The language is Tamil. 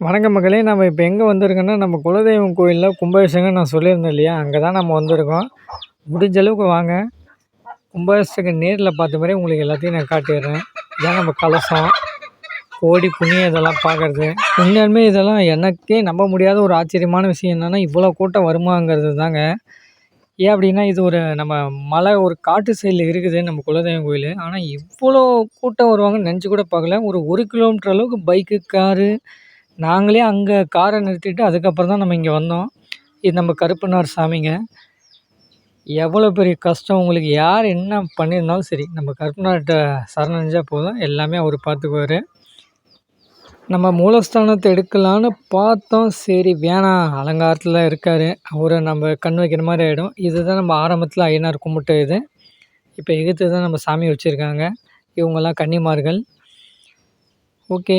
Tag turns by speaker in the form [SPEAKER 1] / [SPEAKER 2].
[SPEAKER 1] வணக்கம் மக்களே நம்ம இப்போ எங்கே வந்திருக்கோன்னா நம்ம குலதெய்வம் கோயிலில் கும்பாபிஷேகம் நான் சொல்லியிருந்தேன் இல்லையா? அங்கே தான் நம்ம வந்திருக்கோம். முடிஞ்ச அளவுக்கு வாங்க. கும்பாபிஷேகம் நேரில் பார்த்த மாதிரி உங்களுக்கு எல்லாத்தையும் நான் காட்டிடுறேன். இதான் நம்ம கலசம். கோடி புண்ணியம் இதெல்லாம் பார்க்குறது. உண்மையாலுமே இதெல்லாம் எனக்கே நம்ப முடியாத ஒரு ஆச்சரியமான விஷயம் என்னென்னா இவ்வளோ கூட்டம் வருமாங்கிறது தாங்க. ஏன் அப்படின்னா இது ஒரு நம்ம மலை ஒரு காட்டு சைடில் இருக்குது நம்ம குலதெய்வம் கோயில். ஆனால் இவ்வளோ கூட்டம் வருவாங்கன்னு நினச்சி கூட பார்க்கல. ஒரு ஒரு கிலோமீட்டர் அளவுக்கு பைக்கு காரு நாங்களே அங்கே காரை நிறுத்திட்டு அதுக்கப்புறம் தான் நம்ம இங்கே வந்தோம். இது நம்ம கருப்பனார் சாமிங்க. எவ்வளோ பெரிய கஷ்டம் உங்களுக்கு யார் என்ன பண்ணியிருந்தாலும் சரி நம்ம கருப்பனார்கிட்ட சரணடைஞ்சால் போதும். எல்லாமே அவர் பார்த்துக்குவார். நம்ம மூலஸ்தானத்தை எடுக்கலான்னு பார்த்தோம். சரி வேணாம் அலங்காரத்தில் இருக்கார். அவரை நம்ம கண் வைக்கிற மாதிரி ஆகிடும் இதுதான் நம்ம ஆரம்பத்தில் ஐயனார் கும்பிட்டு இது. இப்போ எகுத்து தான் நம்ம சாமி வச்சுருக்காங்க. இவங்கெல்லாம் கன்னிமார்கள். ஓகே